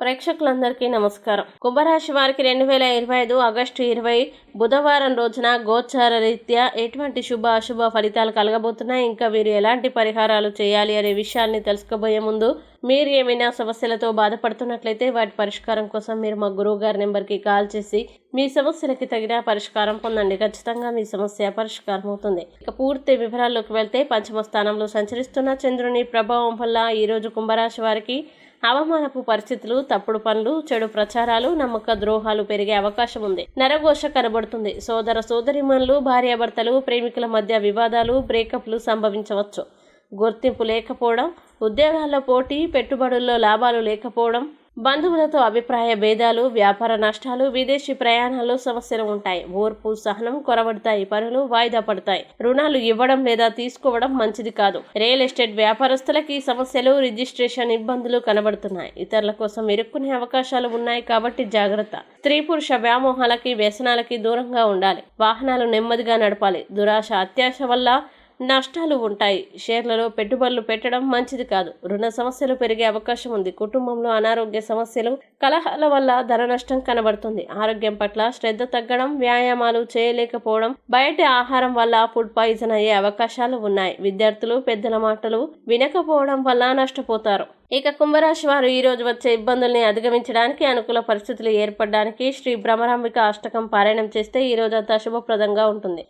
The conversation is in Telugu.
ప్రేక్షకులందరికీ నమస్కారం. కుంభరాశి వారికి రెండు వేల ఇరవై ఐదు ఆగస్టు ఇరవై బుధవారం రోజున గోచార రీత్యా ఎటువంటి శుభ అశుభ ఫలితాలు కలగబోతున్నాయి? ఇంకా వీరు ఎలాంటి పరిహారాలు చేయాలి అనే విషయాల్ని తెలుసుకోబోయే ముందు మీరు ఏమైనా సమస్యలతో బాధపడుతున్నట్లయితే వాటి పరిష్కారం కోసం మీరు మా గురువు గారి నెంబర్కి కాల్ చేసి మీ సమస్యలకి తగిన పరిష్కారం పొందండి. ఖచ్చితంగా మీ సమస్య పరిష్కారం అవుతుంది. ఇక పూర్తి వివరాల్లోకి వెళ్తే పంచమ స్థానంలో సంచరిస్తున్న చంద్రుని ప్రభావం వల్ల ఈరోజు కుంభరాశి వారికి అవమానపు పరిస్థితులు తప్పుడు పనులు చెడు ప్రచారాలు నమ్మక ద్రోహాలు పెరిగే అవకాశం ఉంది. నరఘోష కనబడుతుంది. సోదర సోదరిమణులు భార్యాభర్తలు ప్రేమికుల మధ్య వివాదాలు బ్రేకప్లు సంభవించవచ్చు. గుర్తింపు లేకపోవడం ఉద్యోగాల్లో పోటీ పెట్టుబడుల్లో లాభాలు లేకపోవడం బంధువులతో అభిప్రాయ భేదాలు వ్యాపార నష్టాలు విదేశీ ప్రయాణాలు సమస్యలు ఉంటాయి. ఓర్పు సహనం కొరబడతాయి పనులు వాయిదా పడతాయి. రుణాలు ఇవ్వడం లేదా తీసుకోవడం మంచిది కాదు. రియల్ ఎస్టేట్ వ్యాపారస్తులకి సమస్యలు రిజిస్ట్రేషన్ ఇబ్బందులు కనబడుతున్నాయి. ఇతరుల కోసం ఇరుక్కునే అవకాశాలు ఉన్నాయి కాబట్టి జాగ్రత్త. స్త్రీ పురుష వ్యామోహాలకి వ్యసనాలకి దూరంగా ఉండాలి. వాహనాలు నెమ్మదిగా నడపాలి. దురాశ అత్యాశ వల్ల నష్టాలు ఉంటాయి. షేర్లలో పెట్టుబడులు పెట్టడం మంచిది కాదు. రుణ సమస్యలు పెరిగే అవకాశం ఉంది. కుటుంబంలో అనారోగ్య సమస్యలు కలహాల వల్ల ధర నష్టం కనబడుతుంది. ఆరోగ్యం పట్ల శ్రద్ధ తగ్గడం వ్యాయామాలు చేయలేకపోవడం బయట ఆహారం వల్ల ఫుడ్ పాయిజన్ అయ్యే అవకాశాలు ఉన్నాయి. విద్యార్థులు పెద్దల మాటలు వినకపోవడం వల్ల నష్టపోతారు. ఇక కుంభరాశి వారు ఈ రోజు వచ్చే ఇబ్బందుల్ని అధిగమించడానికి అనుకూల పరిస్థితులు ఏర్పడడానికి శ్రీ భ్రమరాంబిక అష్టకం పారాయణం చేస్తే ఈ రోజంతా శుభప్రదంగా ఉంటుంది.